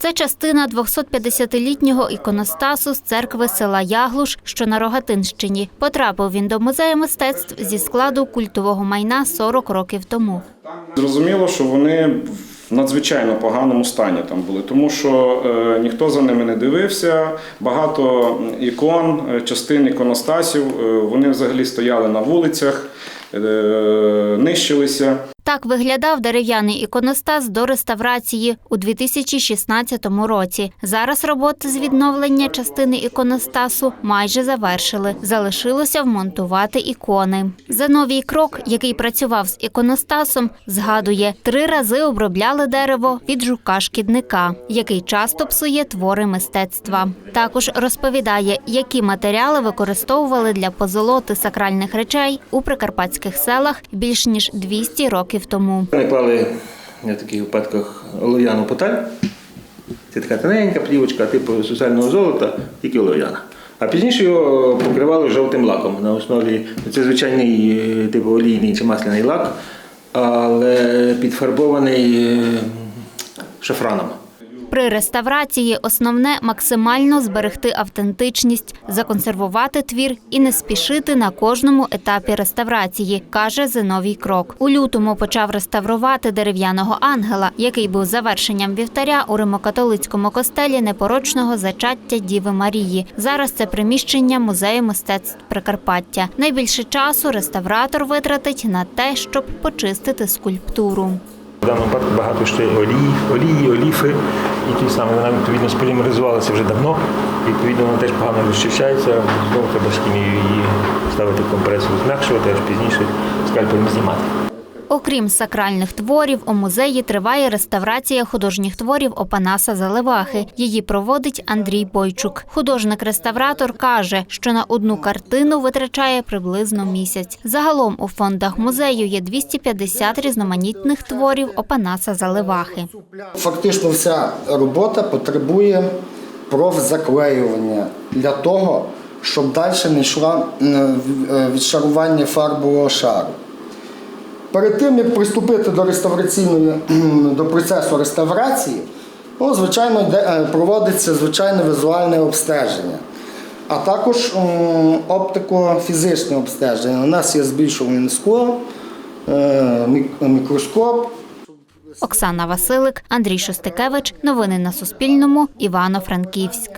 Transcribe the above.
Це частина 250-літнього іконостасу з церкви села Яглуш, що на Рогатинщині. Потрапив він до музею мистецтв зі складу культового майна 40 років тому. Зрозуміло, що вони в надзвичайно поганому стані там були, тому що е, ніхто за ними не дивився. Багато ікон, е, частин іконостасів, е, вони взагалі стояли на вулицях, е, нищилися. Так виглядав дерев'яний іконостас до реставрації у 2016 році. Зараз роботи з відновлення частини іконостасу майже завершили. Залишилося вмонтувати ікони. Зиновій крок, який працював з іконостасом, згадує, три рази обробляли дерево від жука-шкідника, який часто псує твори мистецтва. Також розповідає, які матеріали використовували для позолоти сакральних речей у прикарпатських селах більш ніж 200 років тому. Ми клали в таких випадках олов'яну поталь. Це така тоненька плівочка, типу соціального золота, тільки олов'яна. А пізніше його покривали жовтим лаком на основі. Це звичайний е, типу олійний чи масляний лак, але підфарбований е, шафраном. При реставрації основне максимально зберегти автентичність, законсервувати твір і не спішити на кожному етапі реставрації, каже Зиновій Крок. У лютому почав реставрувати дерев'яного ангела, який був завершенням вівтаря у римокатолицькому костелі непорочного зачаття Діви Марії. Зараз це приміщення музею мистецтв Прикарпаття. Найбільше часу реставратор витратить на те, щоб почистити скульптуру. В даному випадку багато ще олії, олії, оліфи, які саме вона відповідно сполімеризувалася вже давно. Відповідно, вона теж погано розчищається. Знову треба з хімією її ставити в компресор, зм'якшувати, аж пізніше скальпелем знімати. Окрім сакральних творів, у музеї триває реставрація художніх творів Опанаса Заливахи. Її проводить Андрій Бойчук. Художник-реставратор каже, що на одну картину витрачає приблизно місяць. Загалом у фондах музею є 250 різноманітних творів Опанаса Заливахи. Фактично вся робота потребує профзаклеювання для того, щоб далі не йшло відшарування фарбового шару. Перед тим, як приступити до реставраційної до процесу реставрації, ну, звичайно, е, проводиться звичайне візуальне обстеження, а також оптико-фізичне обстеження. У нас є збільшувальне скло, е, мікроскоп. Оксана Василик, Андрій Шостикевич. Новини на Суспільному. Івано-Франківськ.